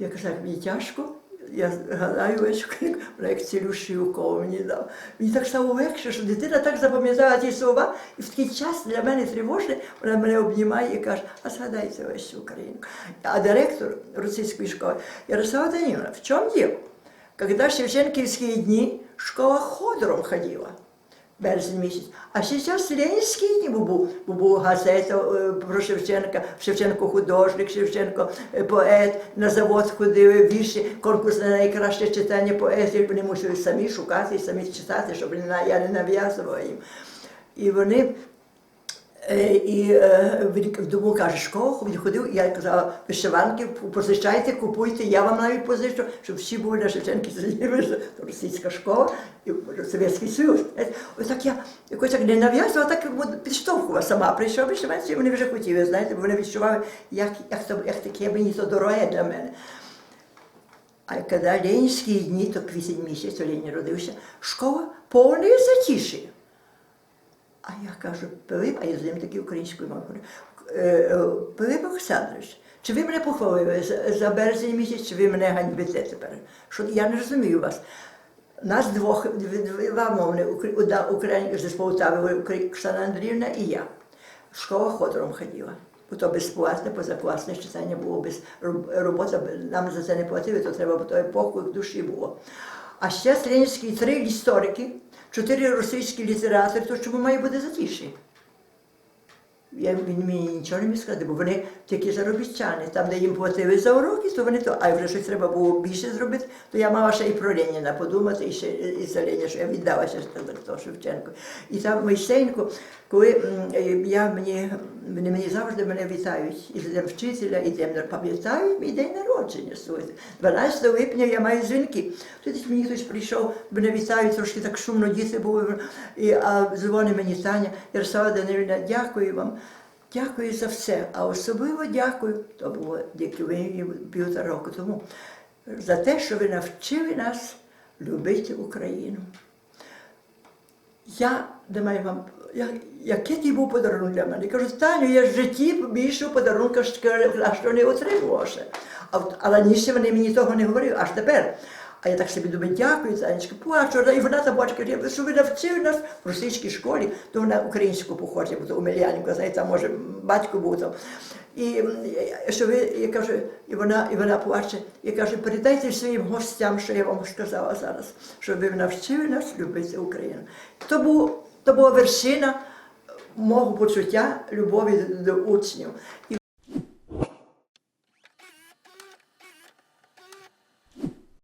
Я як мені тяжко. Я гадаю, вона як цілющий укол мені дав. Мені так стало легше, що дитина так запам'ятала ті слова, і в такий час для мене тривожний, вона мене обнімає і каже, а згадайте ось Україну. А директор російської школи Ярослава Даниловна, в чому діло? Когда Шевченківські дні школа ходором ходила березень місяць. А зараз Ленінський дні був, був газета е, про Шевченка, Шевченко художник, Шевченко е, поет, на завод ходив, вірші, конкурс на найкраще читання поезії. Вони мусили самі шукати самі читати, щоб я не нав'язувала їм. І вони І е, він вдома каже, школа він ходив, і я казала, вишиванки позичайте, купуйте, я вам навіть позичу, щоб всі були на Шевченки сиділи, російська школа і Совєтський Союз. Знаєте, Ось так я якось так не нав'язувала, так підштовхувала сама. Прийшов вишиванці, і вони вже хотіли, знаєте, бо вони відчували, як, як, то, як таке мені то дороге для мене. А коли Ленінські дні, то квітень місяць, Ленін родився, школа повної затиші. А я кажу, Пилип, а я з ним таки українською мовою «Е, е, Пилип Олександрович, чи ви мене похвалили за, березень місяць, чи ви мене ганьбите тепер? Що я не розумію вас. Нас двох, дв- два Укра- Українка з Полтави, Оксана Андріївна і я. Школа ходором ходила. Бо то безплатне, позакласне читання було без роб- робота, нам за це не платили, то треба було епоху в душі було. А ще Ленінські три історики, чотири російські літератори, то чому має бути затиші? Я, він мені нічого не сказати, бо вони тільки заробітчани. Там, де їм платили за уроки, то вони то, а вже щось треба було більше зробити, то я мала ще і про Леніна подумати, і ще і за Леніна, що я віддалася то Шевченко. І там Мойсенко, коли я мені, вони мені завжди мене вітають і днем вчителя, і днем пам'ятають мій день народження. слухайте. 12 липня я маю дзвінки. Тоді мені хтось прийшов, мене вітають, трошки так шумно, діти були, і, а дзвонить мені Таня, Ярослава Данилівна, дякую вам. Дякую за все, а особливо дякую, то було дякую півтора року тому, за те, що ви навчили нас любити Україну. Я думаю вам, я, який ти був подарунок для мене? Я кажу, Таню, я в житті більшого подарунка що не отримувала ще. А, от- вони мені того не говорили, аж тепер. А я так собі думаю, дякую, Танечка, плачу. І вона та бачка, каже, що ви навчили нас в російській школі, то вона українську походить, бо то Омельяненко, знаєте, може батько був там. І що ви, я кажу, і вона, і вона плаче, я кажу, передайте своїм гостям, що я вам сказала зараз, що ви навчили нас любити Україну. То, був, то була вершина мого почуття любові до учнів. І